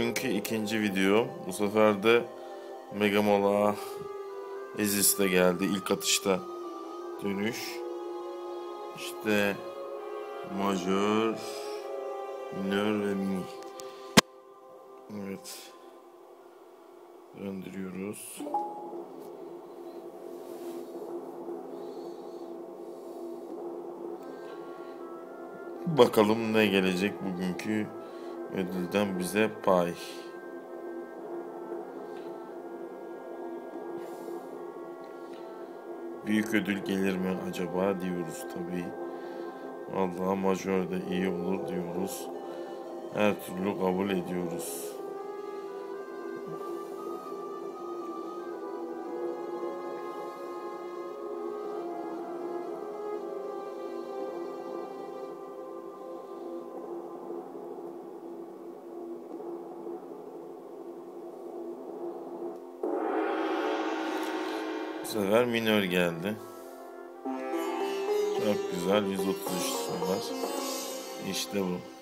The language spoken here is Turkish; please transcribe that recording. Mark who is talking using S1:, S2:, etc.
S1: Bugünkü ikinci video. Bu sefer de Mega Mola Ezis de geldi. İlk atışta dönüş. İşte majör, minör ve mini. Evet. Döndürüyoruz. Bakalım ne gelecek bugünkü ödülden bize pay. Büyük ödül gelir mi acaba diyoruz tabii. Vallahi majör de iyi olur diyoruz. Her türlü kabul ediyoruz. Sefer minör geldi. Çok güzel 133 dolar. İşte bu.